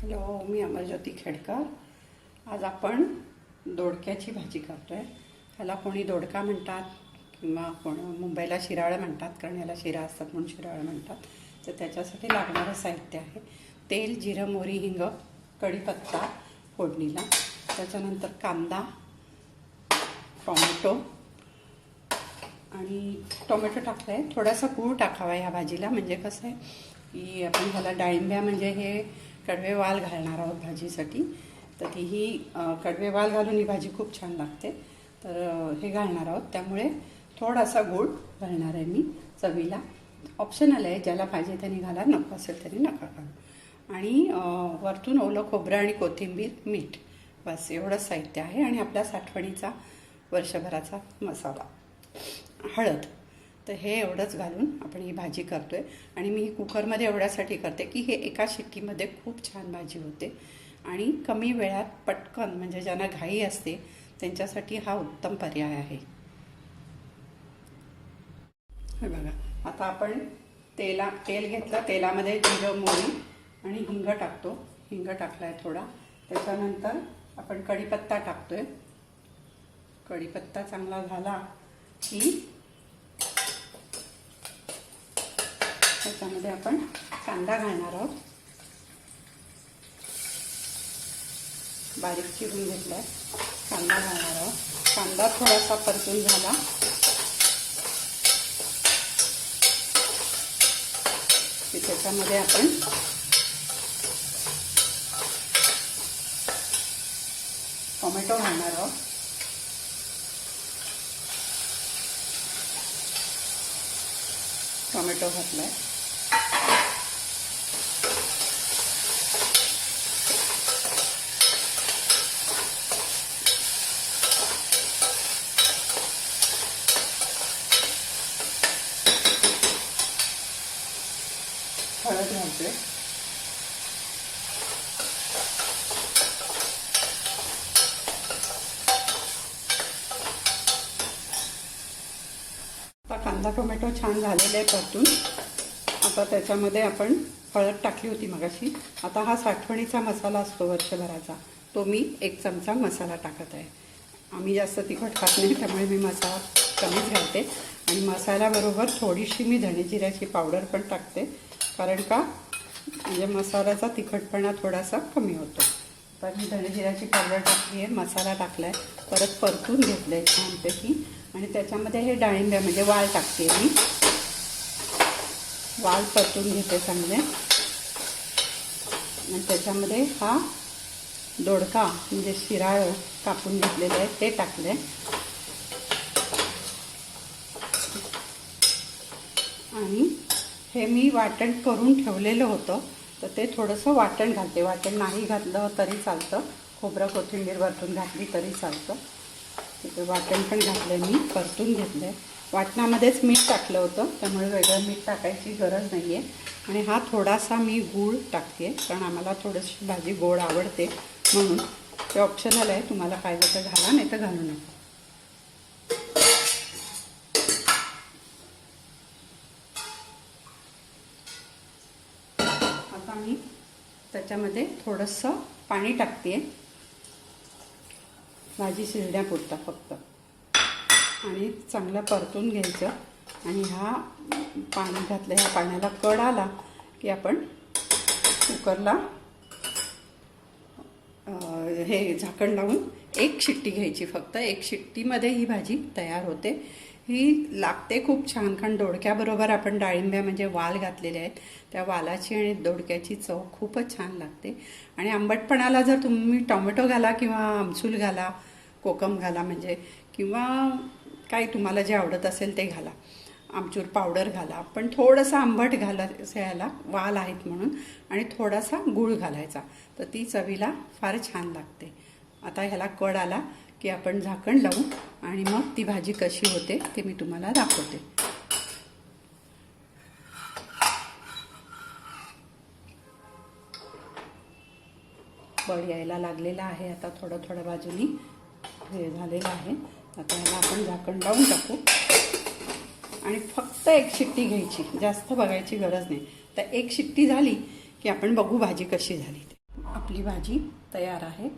Hello मी अमरज्योती खेडकर. आज आपण दोडक्याची भाजी करतो आहे ह्याला कोणी दोडका म्हणतात किंवा कोण मुंबईला शिराळं म्हणतात कारण याला शिरा असतात म्हणून शिराळं म्हणतात. तर त्याच्यासाठी लागणारं साहित्य आहे. तेल जिरं मोहरी हिंग कढीपत्ता फोडणीला. त्याच्यानंतर कांदा टोमॅटो. आणि टोमॅटो टाकला आहे थोडासा गूळ टाकावा ह्या भाजीला. म्हणजे कसं आहे की आपण ह्याला डाळिंब्या म्हणजे हे कडवे वाल घालणार आहोत भाजीसाठी. तर ती ही कडवे वाल घालून ही भाजी खूप छान लागते. तर हे घालणार आहोत. त्यामुळे थोडासा गोड घालणार आहे मी चवीला. ऑप्शनल आहे ज्याला पाहिजे त्यांनी घाला नको असेल तरी नका घालू. आणि वरतून ओलं खोबरं आणि कोथिंबीर मीठ. बस एवढंच साहित्य आहे. आणि आपल्या साठवणीचा वर्षभराचा मसाला. हळद. तर हे एवढंच घालून आपण ही भाजी करतो आहे आणि मी ही कुकरमध्ये एवढ्यासाठी करते की हे एका शिट्टीमध्ये खूप छान भाजी होते. आणि कमी वेळात पटकन म्हणजे ज्यांना घाई असते त्यांच्यासाठी हा उत्तम पर्याय आहे. हे बघा आता आपण तेला तेल घेतलं तेलामध्ये जिरं मोरी आणि हिंग टाकतो. हिंग टाकला आहे थोडा. त्याच्यानंतर आपण कढीपत्ता टाकतोय. कढीपत्ता चांगला झाला की त्याच्यामध्ये आपण कांदा घालणार आहोत. बारीक चिरून घेतलाय. कांदा घालणार आहोत. कांदा थोडासा परतून झाला. की त्याच्यामध्ये आपण टोमॅटो घालणार आहोत. टोमॅटो घातलाय. घालतोय आता कांदा टोमॅटो छान झालेले आहे परतून. आता त्याच्यामध्ये आपण हळद टाकली होती मगाशी. आता हा साठवणीचा मसाला असतो वर्षभराचा. तो मी एक चमचा मसाला टाकत आहे. आम्ही जास्त तिखट खात नाही त्यामुळे मी मसाला कमीच घालते. आणि मसाल्याबरोबर थोडीशी मी धणेजिऱ्याची पावडर पण टाकते. कारण का? म्हणजे मसाल्याचा तिखटपणा थोडासा कमी होतो. तर मी धणेजिऱ्याची पावडर टाकली आहे मसाला टाकला आहे परत परतून घेतलं आहे छानपैकी. आणि त्याच्यामध्ये हे डाळिंब्या म्हणजे वाळ टाकते मी. वाळ परतून घेते चांगले. आणि त्याच्यामध्ये हा दोडका म्हणजे शिराळं कापून घेतलेलं आहे ते टाकले आणि हे मी वाटण करून ठेवलेलं होतं तर ते थोडंसं वाटण घालते. वाटण नाही घातलं तरी चालतं. खोबरं कोथिंबीर वरतून घातली तरी चालतं. तिथे वाटण पण घातलं मी परतून घेतलं आहे वाटणामध्येच मीठ टाकलं होतं त्यामुळे वेगळं मीठ टाकायची गरज नाही आहे आणि हा थोडासा मी गूळ टाकते कारण आम्हाला थोडीशी भाजी गोड आवडते म्हणून. ते ऑप्शनल आहे तुम्हाला पाहिजे तर घाला नाही तर घालू नका. आता मी त्याच्यामध्ये थोडंसं पाणी टाकते. भाजी शिजण्यापुरता फक्त. आणि चांगलं परतून घ्यायचं. आणि हा पाणी घातलं ह्या पाण्याला कड आला की आपण कुकरला हे झाकण लावून एक शिट्टी घ्यायची. फक्त एक शिट्टीमध्ये ही भाजी तयार होते. ही लागते खूप छान कारण दोडक्याबरोबर आपण डाळिंब्या म्हणजे वाल घातलेले आहेत. त्या वालाची आणि दोडक्याची चव खूपच छान लागते. आणि आंबटपणाला जर तुम्ही टोमॅटो घाला किंवा आमसूल घाला कोकम घाला म्हणजे किंवा काही तुम्हाला जे आवडत असेल ते घाला. आमचूर पावडर घाला. पण थोडंसं आंबट घालायचं याला वाल आहेत म्हणून आणि थोडासा गूळ घालायचा. तर ती चवीला फार छान लागते. आता ह्याला कड आला की आपण झाकण लावू. आणि मग ती भाजी कशी होते ते मी तुम्हाला दाखवते. बळ यायला लागलेला आहे आता थोडं थोडं बाजूनी हे झालेलं आहे. आता ह्याला आपण झाकण लावून टाकू. आणि फक्त एक शिट्टी घ्यायची जास्त बघायची गरज नाही. तर एक शिट्टी झाली की आपण बघू भाजी कशी झाली. आपली भाजी तयार आहे.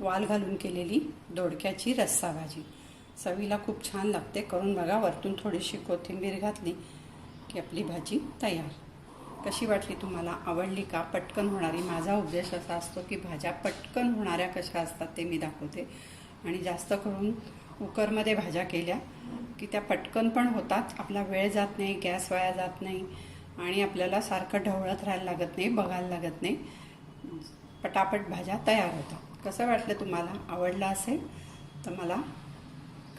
वाल घालून केलेली दोडक्याची रस्सा भाजी. चवीला खूप छान लागते. करून बघा वरतून थोडीशी कोथिंबीर घातली की आपली भाजी तयार. कशी वाटली तुम्हाला? आवडली का? पटकन होणारी. माझा उद्देश असा असतो की भाज्या पटकन होणाऱ्या कशा असतात ते मी दाखवते. आणि जास्त करून कुकरमध्ये भाज्या केल्या की त्या पटकन पण होतात. आपला वेळ जात नाही गॅस वाया जात नाही आणि आपल्याला सारखं ढवळत राहायला लागत नाही बघायला लागत नाही. पटापट भाज्या तयार होतात. कसं वाटलं तुम्हाला? आवडलं असेल? तर मला